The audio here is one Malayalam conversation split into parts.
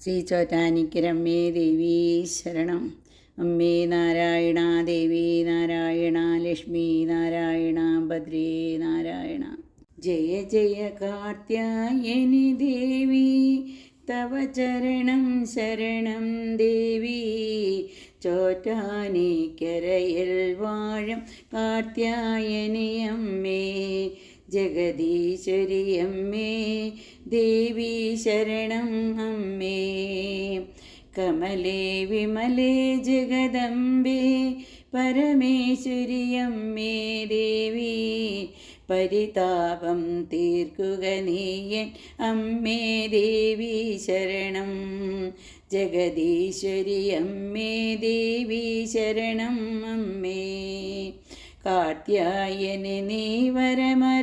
ശ്രീ ചോറ്റാനിക്കരമ്മേ ദേവി ശരണം. അമ്മേ നാരായണ ദേവി നാരായണ ലക്ഷ്മി നാരായണ ഭദ്രേ നാരായണ. ജയ ജയ കാർത്യായനി ദേവി തവ ചരണം ശരണം ദേവി. ചോറ്റാനിക്കരയിൽ വാഴം കാർത്യായനി അമ്മേ ജഗദീശ്വരി അമ്മേ ദേവി ശരണം അമ്മേ. കമലേ വിമലേ ജഗദംബേ പരമേശ്വരി അമ്മേ ദേവി. പരിതാപം തീർക്കുക നീയൻ അമ്മേ ദേവി ശരണം. ജഗദീശ്വരി അമ്മേ ദേവി ശരണം അമ്മേ. കാർത്യായനെ നീ വരമരുളും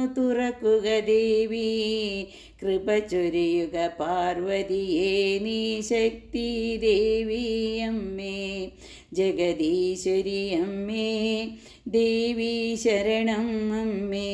കണ്ണൊന്നു തുറക്കുക ദേവി. കൃപ ചൊരിയുക പാർവതിയേ നീ ശക്തി ദേവി അമ്മേ. ജഗദീശ്വരി അമ്മേ ദേവി ശരണം അമ്മേ.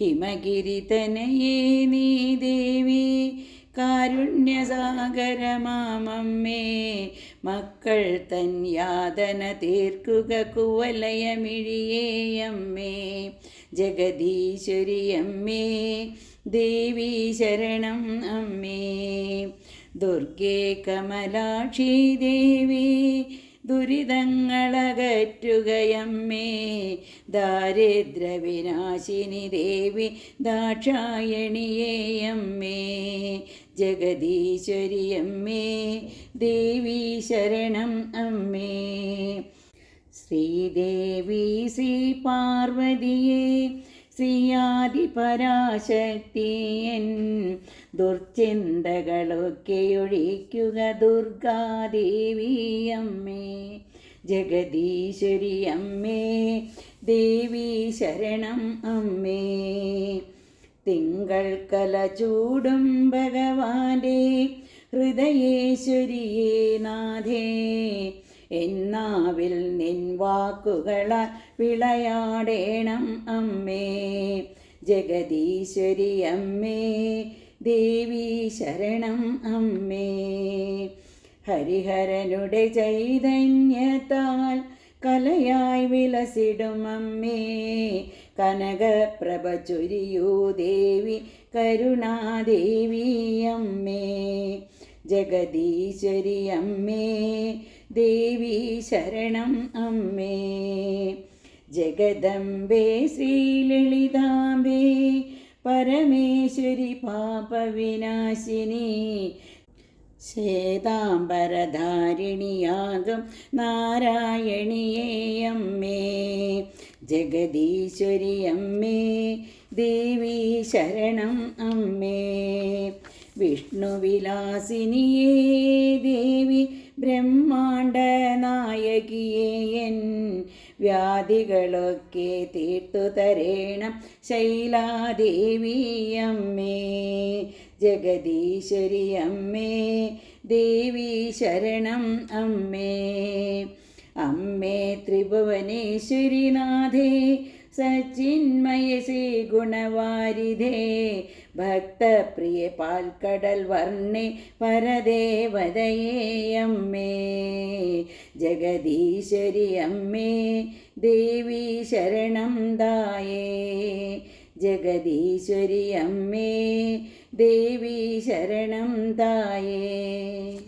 ഹിമഗിരിതനയേ നീ ദേവി. കാരുണ്യസാഗരമാമമ്മേ മക്കൾ തൻ യാതന തീർക്കുക കുവലയമിഴിയേയമ്മേ. ജഗദീശ്വരി അമ്മേ ദേവി ശരണം അമ്മേ. ദുർഗേ കമലാക്ഷി ദേവി ദുരിതങ്ങളകറ്റുകയമ്മേ. ദാരിദ്ര്യവിനാശിനി ദേവി ദാക്ഷായണിയേ അമ്മേ ജഗദീശ്വരി അമ്മേ ദേവി ശരണം അമ്മേ. ശ്രീദേവി ശ്രീ പാർവതിയേ ശ്രീയാദിപരാശക്തിയൻ ദുർചിന്തകളൊക്കെ ഒഴിക്കുക ദുർഗാദേവി അമ്മേ. ജഗദീശ്വരി അമ്മേ ദേവി ശരണം അമ്മേ. തിങ്കൾ കല ചൂടും ഭഗവാന്റെ. ഹൃദയേശ്വരിയേ നാഥേ എന്നാവിൽ നിൻ വാക്കുകളാൽ വിളയാടേണം അമ്മേ. ജഗദീശ്വരി അമ്മേ ദേവി ശരണം അമ്മേ. ഹരിഹരനുടെ ചൈതന്യത്താൽ കലയായി വിലസിടും അമ്മേ. കനകപ്രഭ ചൊരിയൂ ദേവി കരുണാദേവി അമ്മേ ജഗദീശ്വരി അമ്മേ. ദേവി ശരണം അമ്മേ ജഗദംബേ ശ്രീലളിതാംബേ പരമേശ്വരി പാപവിനാശിനി. ശ്വേതാംബരധാരിണിയാകും നാരായണിയേ അമ്മേ ജഗദീശ്വരി അമ്മേ ദേവി ശരണം അമ്മേ. വിഷ്ണുവിലാസിനിയേ ദേവി ബ്രഹ്മാണ്ട നായകിയേയൻ വ്യാധികളൊക്കെ തീർത്തു തരേണം ശൈലാദേവി അമ്മേ ജഗദീശ്വരി അമ്മേ ദേവി ശരണം അമ്മേ. അമ്മേ ത്രിഭുവനേശ്വരിനാഥേ സച്ചിന്മയ ശ്രീ ഗുണവാരിധേ. ഭക്തപ്രിയ പാൽക്കടൽ വർണേ പരദേവതയേ അമ്മേ. ജഗദീശ്വരി അമ്മേ ദേവി ശരണം ദായേ. ജഗദീശ്വരി അമ്മേ ദേവി ശരണം ദായേ.